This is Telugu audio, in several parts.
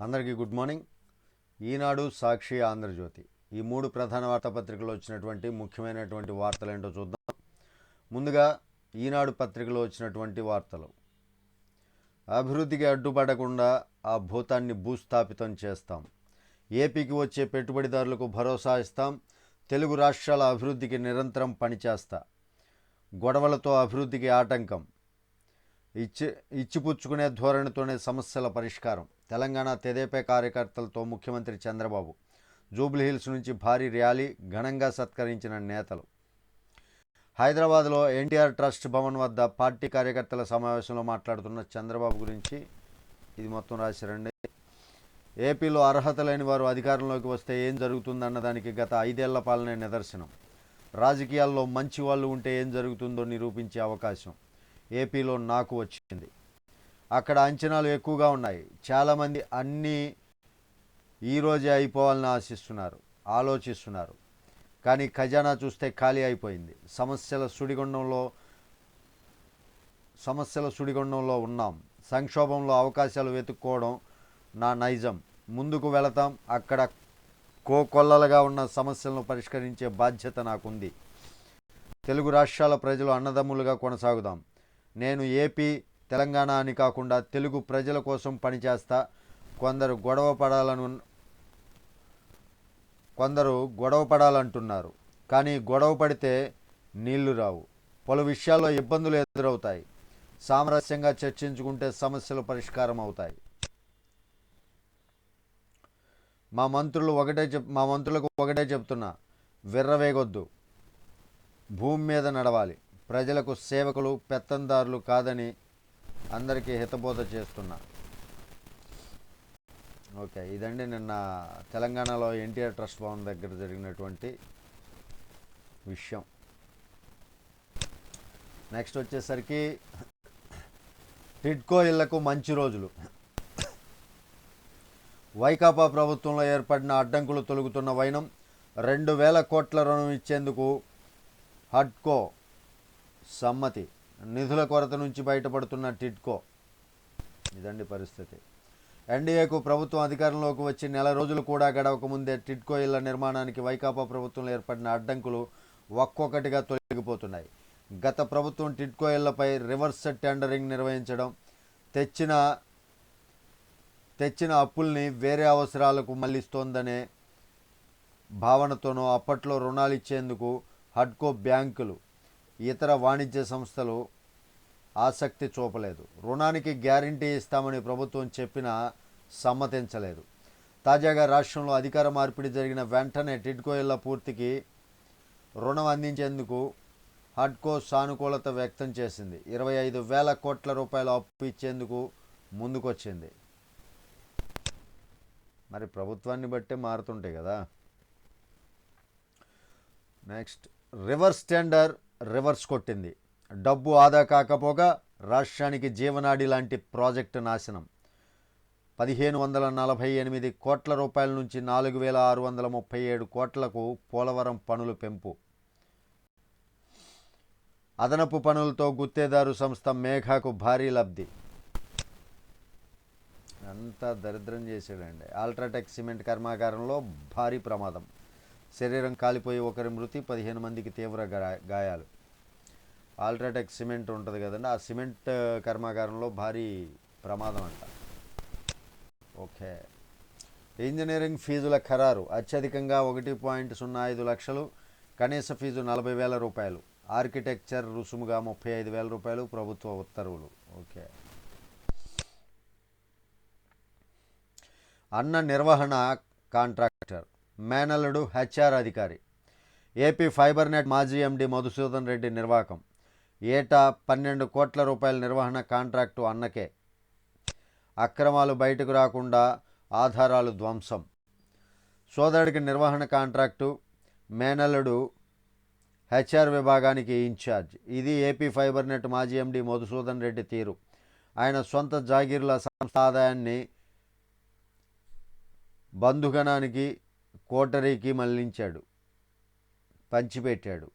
అందరికీ గుడ్ మార్నింగ్. ఈనాడు సాక్షి ఆంధ్రజ్యోతి. ఈ మూడు ప్రధాన వార్తాపత్రికలు వచ్చినటువంటి ముఖ్యమైనటువంటి వార్తలు ఏంటో చూద్దాం. ముందుగా ఈనాడు పత్రికలో వచ్చినటువంటి వార్తలు. అభివృద్ధికి అడ్డుపడకుండా ఆ భూతాన్ని భూస్థాపితం చేస్తాం. ఏపీకి వచ్చే పెట్టుబడిదారులకు భరోసా ఇస్తాం. తెలుగు రాష్ట్రాల అభివృద్ధికి నిరంతరం పనిచేస్తా. గొడవలతో అభివృద్ధికి ఆటంకం. ఇచ్చి ఇచ్చిపుచ్చుకునే ధోరణితోనే సమస్యల పరిష్కారం. తెలంగాణ తెదేపే కార్యకర్తలతో ముఖ్యమంత్రి చంద్రబాబు జూబ్లీహిల్స్ నుంచి భారీ ర్యాలీ ఘనంగా సత్కరించిన నేతలు. హైదరాబాద్లో ఎన్టీఆర్ ట్రస్ట్ భవన్ వద్ద పార్టీ కార్యకర్తల సమావేశంలో మాట్లాడుతున్న చంద్రబాబు గురించి ఇది మొత్తం రాశారండి ఏపీలో అర్హత లేని వారు అధికారంలోకి వస్తే ఏం జరుగుతుందన్న దానికి గత ఐదేళ్ళ పాలనే నిదర్శనం. రాజకీయాల్లో మంచి వాళ్ళు ఉంటే ఏం జరుగుతుందో నిరూపించే అవకాశం ఏపీలో నాకు వచ్చింది. అక్కడ అంచనాలు ఎక్కువగా ఉన్నాయి. చాలామంది అన్నీ ఈరోజే అయిపోవాలని ఆశిస్తున్నారు ఆలోచిస్తున్నారు. కానీ ఖజానా చూస్తే ఖాళీ అయిపోయింది. సమస్యల సుడిగుండంలో సమస్యల సుడిగుండంలో ఉన్నాం. సంక్షోభంలో అవకాశాలు వెతుక్కోవడం నా నైజం. ముందుకు వెళతాం. అక్కడ కోకొల్లలుగా ఉన్న సమస్యలను పరిష్కరించే బాధ్యత నాకుంది. తెలుగు రాష్ట్రాల ప్రజలు అన్నదమ్ములుగా కొనసాగుదాం. నేను ఏపీ తెలంగాణ అని కాకుండా తెలుగు ప్రజల కోసం పనిచేస్తా. కొందరు గొడవ పడాలను కొందరు గొడవ పడాలంటున్నారు. కానీ గొడవ పడితే నీళ్ళు రావు. పలు విషయాల్లో ఇబ్బందులు ఎదురవుతాయి. సామరస్యంగా చర్చించుకుంటే సమస్యలు పరిష్కారం అవుతాయి. మా మంత్రులు ఒకటే చెప్ మా మంత్రులకు ఒకటే చెప్తున్నా. విర్రవేగొద్దు. భూమి మీద నడవాలి. ప్రజలకు సేవకులు పెత్తందారులు కాదని అందరికీ హితబోధ చేస్తున్నా. ఓకే ఇదండి నిన్న తెలంగాణలో ఎన్టీఆర్ ట్రస్ట్ భవన్ దగ్గర జరిగినటువంటి విషయం. నెక్స్ట్ వచ్చేసరికి టిడ్కో ఇళ్ళకు మంచి రోజులు. వైకాపా ప్రభుత్వంలో ఏర్పడిన అడ్డంకులు తొలుగుతున్న వైనం రెండు వేల కోట్ల రుణం ఇచ్చేందుకు హడ్కో సమ్మతి. నిధుల కొరత నుంచి బయటపడుతున్న టిట్కో ఇదండి పరిస్థితి. ఎన్డీఏకు ప్రభుత్వం అధికారంలోకి వచ్చి నెల రోజులు కూడా గడవక ముందే టిడ్కో ఇళ్ళ నిర్మాణానికి వైకాపా ప్రభుత్వంలో ఏర్పడిన అడ్డంకులు ఒక్కొక్కటిగా తొలగిపోతున్నాయి. గత ప్రభుత్వం టిట్కో ఇళ్ళపై రివర్స్ టెండరింగ్ నిర్వహించడం తెచ్చిన తెచ్చిన అప్పుల్ని వేరే అవసరాలకు మళ్ళిస్తోందనే భావనతోనూ అప్పట్లో రుణాలు ఇచ్చేందుకు హడ్కో బ్యాంకులు ఇతర వాణిజ్య సంస్థలు ఆసక్తి చూపలేదు. రుణానికి గ్యారంటీ ఇస్తామని ప్రభుత్వం చెప్పినా సమ్మతించలేదు. తాజాగా రాష్ట్రంలో అధికార మార్పిడి జరిగిన వెంటనే టిడ్కో ఇళ్ళ పూర్తికి రుణం అందించేందుకు హడ్కో సానుకూలత వ్యక్తం చేసింది. ఇరవై ఐదు వేల కోట్ల రూపాయల అప్పు ఇచ్చేందుకు ముందుకొచ్చింది. మరి ప్రభుత్వాన్ని బట్టే మారుతుంటాయి కదా. నెక్స్ట్ రివర్స్ టెండర్ రివర్స్ కొట్టింది. డబ్బు ఆదా కాకపోగా రాష్ట్రానికి జీవనాడి లాంటి ప్రాజెక్టు నాశనం. పదిహేను వందల నలభై ఎనిమిది కోట్ల రూపాయల నుంచి నాలుగు వేల ఆరు వందల ముప్పై ఏడు కోట్లకు పోలవరం పనులు పెంపు. అదనపు పనులతో గుత్తేదారు సంస్థ మేఘాకు భారీ లబ్ధి. అంతా దరిద్రం చేశాడండి. ఆల్ట్రాటెక్ సిమెంట్ కర్మాగారంలో భారీ ప్రమాదం. శరీరం కాలిపోయి ఒకరి మృతి పదిహేను మందికి తీవ్ర గాయాలు. ఆల్ట్రాటెక్ సిమెంట్ ఉంటుంది కదండి ఆ సిమెంట్ కర్మాగారంలో భారీ ప్రమాదం అంట. ఓకే. ఇంజనీరింగ్ ఫీజుల ఖరారు అత్యధికంగా ఒకటి పాయింట్ సున్నా ఐదు లక్షలు కనీస ఫీజు నలభై వేల రూపాయలు. ఆర్కిటెక్చర్ రుసుముగా ముప్పై ఐదు వేల రూపాయలు ప్రభుత్వ ఉత్తర్వులు. ఓకే. అన్న నిర్వహణ కాంట్రాక్ట్ మేనల్లుడు హెచ్ఆర్ అధికారి. ఏపీ ఫైబర్ నెట్ మాజీ ఎండి మధుసూదన్ రెడ్డి నిర్వాకం ఏటా పన్నెండు కోట్ల రూపాయల నిర్వహణ కాంట్రాక్టు అన్నకే. అక్రమాలు బయటకు రాకుండా ఆధారాలు ధ్వంసం. సోదరుడికి నిర్వహణ కాంట్రాక్టు మేనల్లుడు హెచ్ఆర్ విభాగానికి ఇన్ఛార్జ్. ఇది ఏపీ ఫైబర్ నెట్ మాజీ ఎండి మధుసూదన్ రెడ్డి తీరు. ఆయన సొంత జాగీర్ల సంస్థ ఆదాయాన్ని బంధుగణానికి కోటరీకి మళ్ళించాడు. పంచిపెట్టాడు.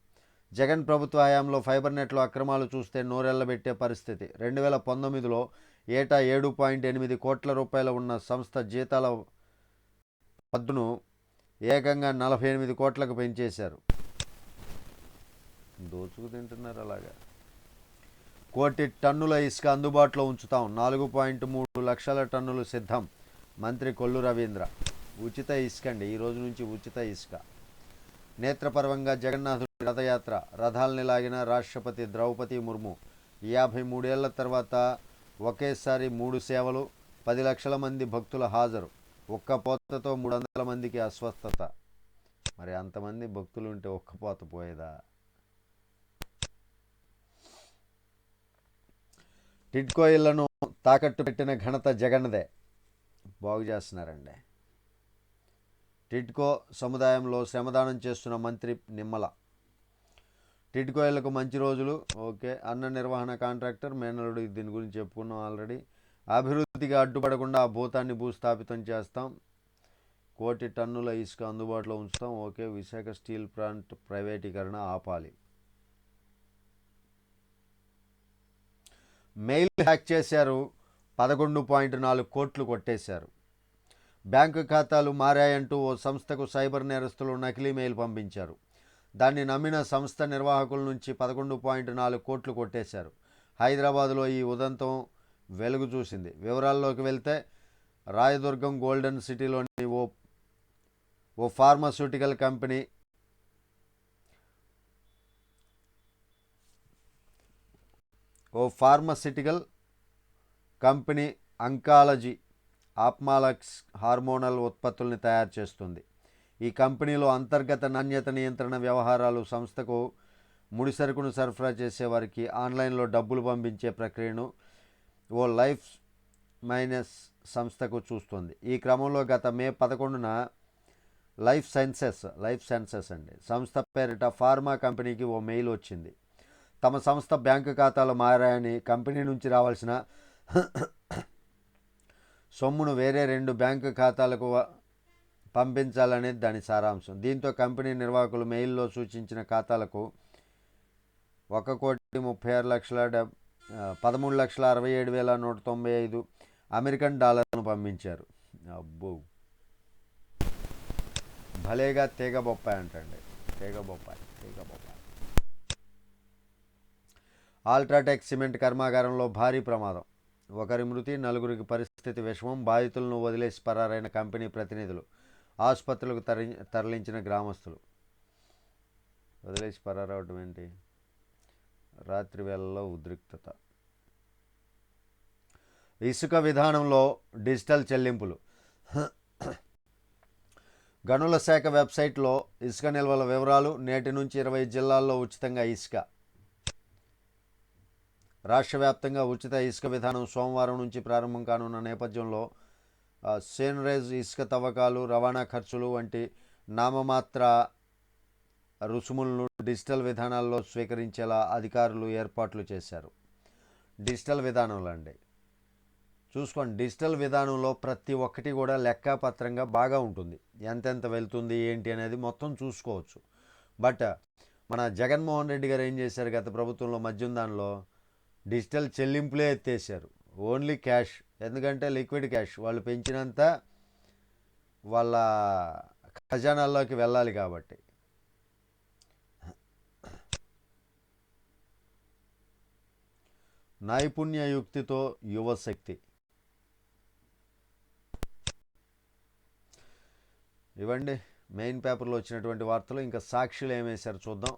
జగన్ ప్రభుత్వ హయాంలో ఫైబర్ నెట్లో అక్రమాలు చూస్తే నోరెళ్ళబెట్టే పరిస్థితి. రెండు వేల పంతొమ్మిదిలో ఏటా ఏడు పాయింట్ ఎనిమిది కోట్ల రూపాయల ఉన్న సంస్థ జీతాల పద్దును ఏకంగా నలభై ఎనిమిది కోట్లకు పెంచేశారు. దోచుకు తింటున్నారు అలాగా. కోటి టన్నుల ఇసుక అందుబాటులో ఉంచుతాం. నాలుగు పాయింట్ మూడు లక్షల టన్నులు సిద్ధం. మంత్రి కొల్లు రవీంద్ర ఉచిత ఇసుక అండి. ఈ రోజు నుంచి ఉచిత ఇసుక. నేత్రపర్వంగా జగన్నాథుడి రథయాత్ర. రథాల్ని లాగిన రాష్ట్రపతి ద్రౌపది ముర్ము. యాభై మూడేళ్ళ తర్వాత ఒకేసారి మూడు సేవలు పది లక్షల మంది భక్తుల హాజరు. ఒక్క పోతతో మూడు వందల మందికి అస్వస్థత. మరి అంతమంది భక్తులు ఉంటే ఒక్క పోత పోయేదా? టిడ్కో ఇళ్ళను తాకట్టు పెట్టిన ఘనత జగన్దే. బాగు చేస్తున్నారండి. టిడ్కో సముదాయంలో శ్రమదానం చేస్తున్న మంత్రి నిమ్మల. టిడ్కోయలకు మంచి రోజులు. ఓకే. అన్న నిర్వహణ కాంట్రాక్టర్ మేనలుడు దీని గురించి చెప్పుకున్నాం ఆల్రెడీ. అభివృద్ధికి అడ్డుపడకుండా ఆ భూతాన్ని భూస్థాపితం చేస్తాం. కోటి టన్నుల ఇసుక అందుబాటులో ఉంచుతాం. ఓకే. విశాఖ స్టీల్ ప్లాంట్ ప్రైవేటీకరణ ఆపాలి. మెయిల్ హ్యాక్ చేశారు. పదకొండు పాయింట్ నాలుగు కోట్లు కొట్టేశారు. బ్యాంకు ఖాతాలు మారాయంటూ ఓ సంస్థకు సైబర్ నేరస్తులు నకిలీ మెయిల్ పంపించారు. దాన్ని నమ్మిన సంస్థ నిర్వాహకుల నుంచి పదకొండు పాయింట్ నాలుగు కోట్లు కొట్టేశారు. హైదరాబాద్లో ఈ ఉదంతం వెలుగు చూసింది. వివరాల్లోకి వెళ్తే రాయదుర్గం గోల్డెన్ సిటీలోని ఓ ఓ ఫార్మాస్యూటికల్ కంపెనీ ఓ pharmaceutical company oncology ophthalmics hormonal ఉత్పత్తుల్ని తయారు చేస్తుంది. ఈ కంపెనీలో అంతర్గత నాణ్యత నియంత్రణ వ్యవహారాలు సంస్థకు ముడిసరుకును సరఫరా చేసేవారికి ఆన్లైన్లో డబ్బులు పంపించే ప్రక్రియను ఓ లైఫ్ మైనస్ సంస్థకు చూస్తుంది. ఈ క్రమంలో గత మే పదకొండున లైఫ్ సైన్సెస్ లైఫ్ సైన్సెస్ అండి. సంస్థ పేరిట ఫార్మా కంపెనీకి ఓ మెయిల్ వచ్చింది. తమ సంస్థ బ్యాంకు ఖాతాలు మారాయని కంపెనీ నుంచి రావాల్సిన సొమ్మును వేరే రెండు బ్యాంకు ఖాతాలకు పంపించాలనేది దాని సారాంశం. దీంతో కంపెనీ నిర్వాహకులు మెయిల్లో సూచించిన ఖాతాలకు ఒక కోటి ముప్పై ఆరు లక్షల డెబ్ పదమూడు లక్షల అరవై ఏడు వేల నూట తొంభై ఐదు అమెరికన్ డాలర్లను పంపించారు. అబ్బో. భలేగా తీగ బొప్పాయి అంటండి. తీగ బొప్పాయి తీగ బొప్పాయి. ఆల్ట్రాటెక్ సిమెంట్ కర్మాగారంలో భారీ ప్రమాదం. ఒకరి మృతి నలుగురికి పరిస్థితి విషమం బాధితులను వదిలేసి పరారైన కంపెనీ ప్రతినిధులు ఆసుపత్రులకు తరలి తరలించిన గ్రామస్తులు. వదిలేసి పరారవటం ఏంటి? రాత్రి వేళల్లో ఉద్రిక్తత. ఇసుక విధానంలో డిజిటల్ చెల్లింపులు. గనుల శాఖ వెబ్సైట్లో ఇసుక నిల్వల వివరాలు నేటి నుంచి ఇరవై జిల్లాల్లో ఉచితంగా ఇసుక. రాష్ట్ర వ్యాప్తంగా ఉచిత ఇసుక విధానం సోమవారం నుంచి ప్రారంభం కానున్న నేపథ్యంలో సేనరైజ్ ఇసుక తవ్వకాలు రవాణా ఖర్చులు వంటి నామమాత్ర రుసుములను డిజిటల్ విధానాల్లో స్వీకరించేలా అధికారులు ఏర్పాట్లు చేశారు. డిజిటల్ విధానంలో అండి. చూసుకోండి డిజిటల్ విధానంలో ప్రతి ఒక్కటి కూడా లెక్కపత్రంగా బాగా ఉంటుంది. ఎంతెంత వెళ్తుంది ఏంటి అనేది మొత్తం చూసుకోవచ్చు. బట్ మన జగన్మోహన్ రెడ్డి గారు ఏం చేశారు గత ప్రభుత్వంలో మద్యం దానిలో? డిజిటల్ చెల్లింపులే ఎత్తేసారు ఓన్లీ క్యాష్. ఎందుకంటే లిక్విడ్ క్యాష్. వాళ్ళు పెంచినంత వాళ్ళ ఖజానాల్లోకి వెళ్ళాలి కాబట్టి. నైపుణ్య యుక్తితో యువశక్తి. ఇవ్వండి. మెయిన్ పేపర్లో వచ్చినటువంటి వార్తలు. ఇంకా సాక్షులు ఏమేశారు చూద్దాం.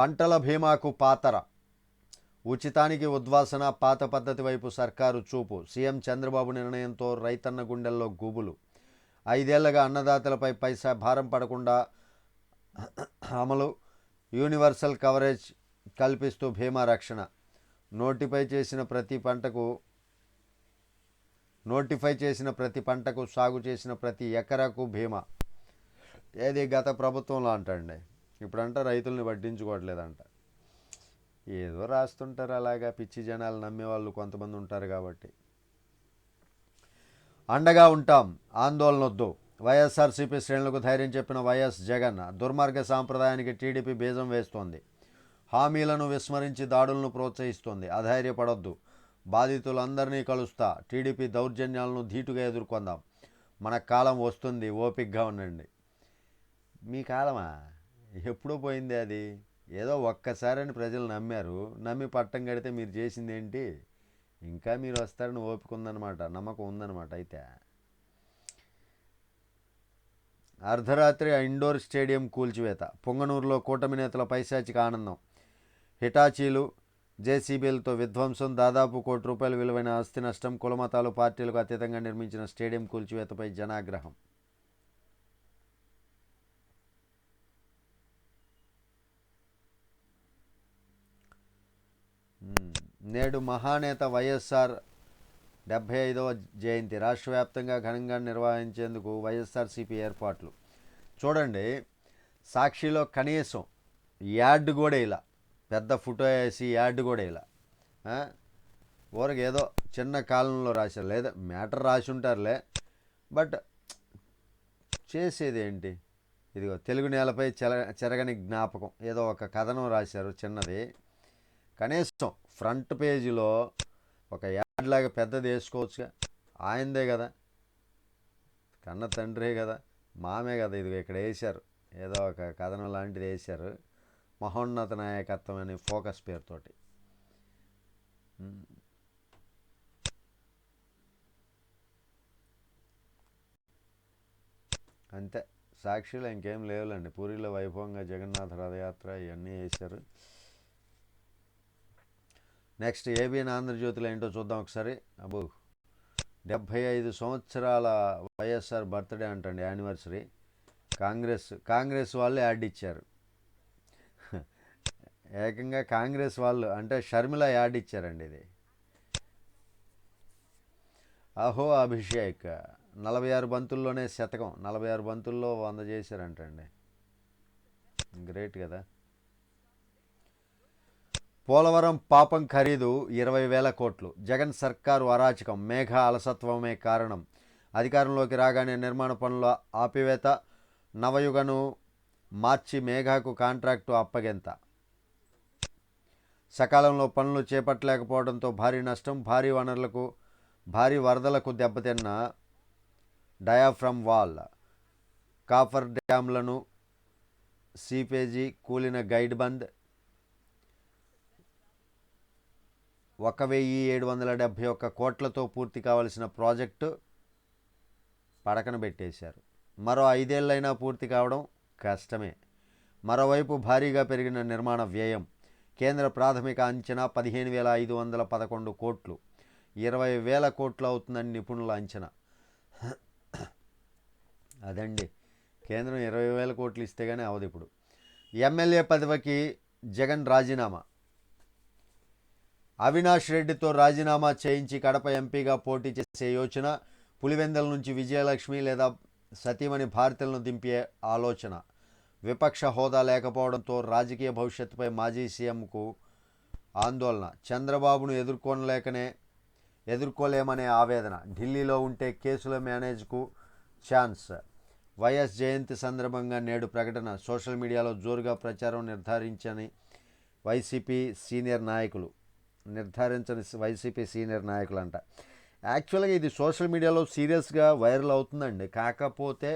పంటల బీమాకు పాతర. ఉచితానికి ఉద్వాసన పాత పద్ధతి వైపు సర్కారు చూపు. సీఎం చంద్రబాబు నిర్ణయంతో రైతన్న గుండెల్లో గుబులు. ఐదేళ్ళగా అన్నదాతలపై పైసా భారం పడకుండా అమలు. యూనివర్సల్ కవరేజ్ కల్పిస్తూ భీమా రక్షణ. నోటిఫై చేసిన ప్రతి పంటకు నోటిఫై చేసిన ప్రతి పంటకు సాగు చేసిన ప్రతి ఎకరాకు భీమా. ఏది గత ప్రభుత్వంలో అంటండి ఇప్పుడంట రైతుల్ని పట్టించుకోవట్లేదంట ఏదో రాస్తుంటారు అలాగా పిచ్చి జనాలు నమ్మేవాళ్ళు కొంతమంది ఉంటారు కాబట్టి. అండగా ఉంటాం ఆందోళన వద్దు వైఎస్ఆర్సీపీ శ్రేణులకు ధైర్యం చెప్పిన వైఎస్ జగన్ దుర్మార్గ సాంప్రదాయానికి టీడీపీ బీజం వేస్తోంది. హామీలను విస్మరించి దాడులను ప్రోత్సహిస్తోంది. అధైర్యపడొద్దు. బాధితులందరినీ కలుస్తా. టీడీపీ దౌర్జన్యాలను ధీటుగా ఎదుర్కొందాం. మన కాలం వస్తుంది. ఓపిక్గా ఉండండి. మీ కాలమా? ఎప్పుడూ పోయింది అది. ఏదో ఒక్కసారని ప్రజలు నమ్మారు. నమ్మి పట్టం కడితే మీరు చేసింది ఏంటి ఇంకా మీరు వస్తారని ఓపిక ఉందన్నమాట నమ్మకం ఉందన్నమాట అయితే. అర్ధరాత్రి ఇండోర్ స్టేడియం కూల్చివేత. పొంగనూరులో కూటమి నేతల పైశాచిక ఆనందం. హిటాచీలు జేసీబీలతో విధ్వంసం దాదాపు కోటి రూపాయల విలువైన ఆస్తి నష్టం కులమతాలు పార్టీలకు అతీతంగా నిర్మించిన స్టేడియం కూల్చివేతపై జనాగ్రహం మ్మ్. నేడు మహానేత వైఎస్ఆర్ డెబ్భై ఐదవ జయంతి. రాష్ట్ర వ్యాప్తంగా ఘనంగా నిర్వహించేందుకు వైఎస్ఆర్సీపీ ఏర్పాట్లు. చూడండి సాక్షిలో కనీసం యాడ్ కూడా ఇలా పెద్ద ఫోటో వేసి యాడ్ కూడా ఇలా ఊరికి ఏదో చిన్న కాలంలో రాశారు. లేదా మ్యాటర్ రాసి ఉంటారులే బట్ చేసేది ఏంటి ఇదిగో తెలుగు నేలపై చెర చెరగని జ్ఞాపకం. ఏదో ఒక కథనం రాశారు చిన్నది. కనీసం ఫ్రంట్ పేజీలో ఒక యాడ్ లాగా పెద్దది వేసుకోవచ్చుగా. ఆయనదే కదా. కన్న తండ్రే కదా. మామే కదా ఇది ఇక్కడ వేశారు. ఏదో ఒక కథనం లాంటిది వేశారు. మహోన్నత నాయకత్వం అనే ఫోకస్ పేరుతోటి. అంతే. సాక్షిలో ఇంకేం లేవులండి. పూరిలో వైభవంగా జగన్నాథ రథయాత్ర ఇవన్నీ వేశారు. నెక్స్ట్ ఏబిఎన్ ఆంధ్రజ్యోతిలో ఏంటో చూద్దాం ఒకసారి. అబ్బో డెబ్భై ఐదు సంవత్సరాల వైఎస్ఆర్ బర్త్డే అంటండి యానివర్సరీ. కాంగ్రెస్ కాంగ్రెస్ వాళ్ళు యాడ్ ఇచ్చారు. ఏకంగా కాంగ్రెస్ వాళ్ళు అంటే షర్మిల యాడ్ ఇచ్చారండి ఇది. అహో అభిషేక్ నలభై ఆరు బంతుల్లోనే శతకం నలభై ఆరు బంతుల్లో వంద చేశారంటండి. గ్రేట్ కదా. పోలవరం పాపం ఖరీదు ఇరవై వేల కోట్లు. జగన్ సర్కారు అరాచకం మేఘ అలసత్వమే కారణం. అధికారంలోకి రాగానే నిర్మాణ పనుల ఆపివేత నవయుగను మార్చి మేఘాకు కాంట్రాక్టు అప్పగెంత. సకాలంలో పనులు చేపట్టలేకపోవడంతో భారీ నష్టం భారీ వనరులకు భారీ వరదలకు దెబ్బతిన్న డయాఫ్రమ్ వాల్. కాఫర్ డ్యామ్లను సీపేజీ కూలిన గైడ్ బంద్ ఒక వెయ్యి ఏడు వందల డెబ్భై ఒక్క కోట్లతో పూర్తి కావలసిన ప్రాజెక్టు పడకన పెట్టేశారు. మరో ఐదేళ్ళైనా పూర్తి కావడం కష్టమే. మరోవైపు భారీగా పెరిగిన నిర్మాణ వ్యయం కేంద్ర ప్రాథమిక అంచనా పదిహేను వేల ఐదు వందల పదకొండు కోట్లు ఇరవై వేల కోట్లు అవుతుందని నిపుణుల అంచనా. అదండి కేంద్రం ఇరవై వేల కోట్లు ఇస్తే కానీ అవదు ఇప్పుడు ఎమ్మెల్యే పదవికి జగన్ రాజీనామా? అవినాష్ రెడ్డితో రాజీనామా చేయించి కడప ఎంపీగా పోటీ చేసే యోచన పులివెందల నుంచి విజయలక్ష్మి లేదా సతీమణి భారతలను దింపే ఆలోచన. విపక్ష హోదా లేకపోవడంతో రాజకీయ భవిష్యత్తుపై మాజీ సీఎంకు ఆందోళన. చంద్రబాబును ఎదుర్కొనలేకనే ఎదుర్కోలేమనే ఆవేదన. ఢిల్లీలో ఉంటే కేసుల మేనేజ్కు ఛాన్స్. వైఎస్ జయంతి సందర్భంగా నేడు ప్రకటన. సోషల్ మీడియాలో జోరుగా ప్రచారం నిర్ధారించని వైసీపీ సీనియర్ నాయకులు. నిర్ధారించని వైసీపీ సీనియర్ నాయకులు అంట యాక్చువల్గా ఇది సోషల్ మీడియాలో సీరియస్గా వైరల్ అవుతుందండి. కాకపోతే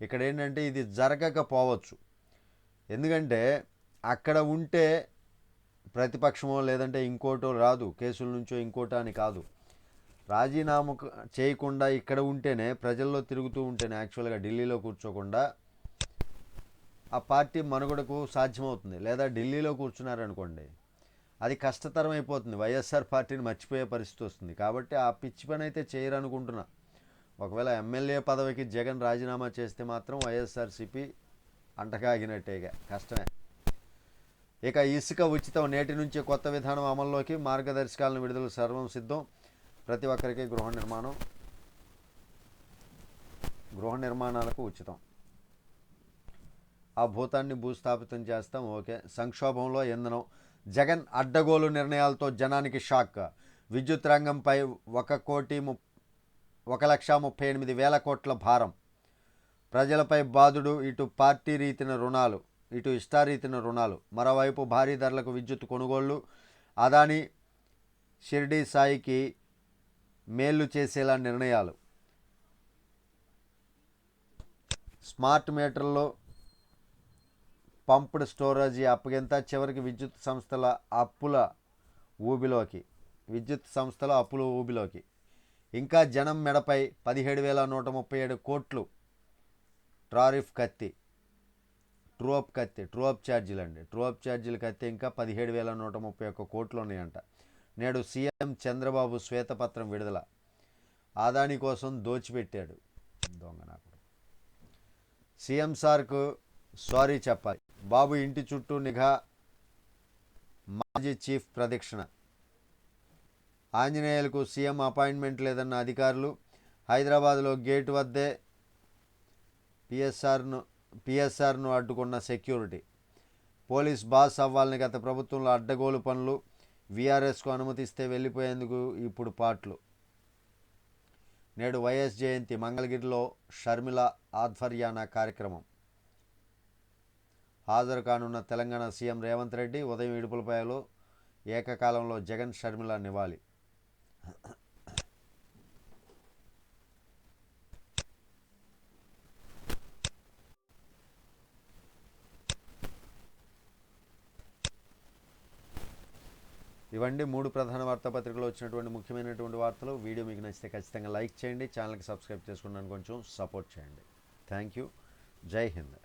ఇక్కడ ఏంటంటే ఇది జరగకపోవచ్చు. ఎందుకంటే అక్కడ ఉంటే ప్రతిపక్షమో లేదంటే ఇంకోటో రాదు. కేసుల నుంచో ఇంకోటో అని కాదు. రాజీనామా చేయకుండా ఇక్కడ ఉంటేనే ప్రజల్లో తిరుగుతూ ఉంటేనే యాక్చువల్గా ఢిల్లీలో కూర్చోకుండా ఆ పార్టీ మనుగడకు సాధ్యమవుతుంది. లేదా ఢిల్లీలో కూర్చున్నారనుకోండి అది కష్టతరం అయిపోతుంది వైఎస్ఆర్ పార్టీని మర్చిపోయే పరిస్థితి వస్తుంది. కాబట్టి ఆ పిచ్చి పని అయితే చేయరనుకుంటున్నా. ఒకవేళ ఎమ్మెల్యే పదవికి జగన్ రాజీనామా చేస్తే మాత్రం వైఎస్ఆర్సీపీ అంటకాగినట్టేగా కష్టమే. ఇక ఇసుక ఉచితం నేటి నుంచి కొత్త విధానం అమల్లోకి మార్గదర్శకాలను విడుదల సర్వం సిద్ధం. ప్రతి ఒక్కరికి గృహ నిర్మాణం గృహ నిర్మాణాలకు ఉచితం. ఆ భూతాన్ని భూస్థాపితం చేస్తాం. ఓకే. సంక్షోభంలో ఇంధనం. జగన్ అడ్డగోలు నిర్ణయాలతో జనానికి షాక్. విద్యుత్ రంగంపై ఒక కోటి ము ఒక లక్ష ముప్పై ఎనిమిది వేల కోట్ల భారం. ప్రజలపై బాధుడు ఇటు పార్టీ రీతిన రుణాలు ఇటు ఇష్టారీతిన రుణాలు. మరోవైపు భారీ ధరలకు విద్యుత్ కొనుగోళ్ళు. అదాని షిర్డీ సాయికి మేలు చేసేలా నిర్ణయాలు. స్మార్ట్ మీటర్లో పంప్డ్ స్టోరేజీ అప్పగింత చివరికి విద్యుత్ సంస్థల అప్పుల ఊబిలోకి. విద్యుత్ సంస్థల అప్పుల ఊబిలోకి. ఇంకా జనం మెడపై పదిహేడు వేల నూట ముప్పై ఏడు కోట్లు ట్రారిఫ్ కత్తి. ట్రూఅప్ కత్తి ట్రూఅప్ ఛార్జీలు అండి ట్రూఅప్ ఛార్జీల కత్తి ఇంకా పదిహేడు వేల నూట ముప్పై ఒక్క కోట్లు ఉన్నాయంట నేడు సీఎం చంద్రబాబు శ్వేతపత్రం విడుదల. ఆదాని కోసం దోచిపెట్టాడు. దొంగ నాకు సీఎం సార్కు సారీ చెప్పాలి. బాబు ఇంటి చుట్టూ నిఘా మాజీ చీఫ్ ప్రదక్షిణ. ఆంజనేయులకు సీఎం అపాయింట్మెంట్ లేదన్న అధికారులు హైదరాబాద్లో గేటు వద్దే పిఎస్ఆర్ను పిఎస్ఆర్ను అడ్డుకున్న సెక్యూరిటీ. పోలీస్ బాస్ అవ్వాలని గత ప్రభుత్వంలో అడ్డగోలు పనులు వీఆర్ఎస్కు అనుమతిస్తే వెళ్ళిపోయేందుకు ఇప్పుడు పాట్లు. నేడు వైఎస్ జయంతి మంగళగిరిలో షర్మిల ఆధ్వర్యాన కార్యక్రమం. హాజరు కానున్న తెలంగాణ సీఎం రేవంత్ రెడ్డి ఉదయం ఇడుపులపాయలో ఏకకాలంలో జగన్ షర్మిల నివాళి. ఇవండి మూడు ప్రధాన వార్తాపత్రికలు వచ్చినటువంటి ముఖ్యమైనటువంటి వార్తలు. వీడియో మీకు నచ్చితే ఖచ్చితంగా లైక్ చేయండి ఛానల్కి సబ్స్క్రైబ్ చేసుకున్నాను కొంచెం సపోర్ట్ చేయండి. Thank you. జై హింద్.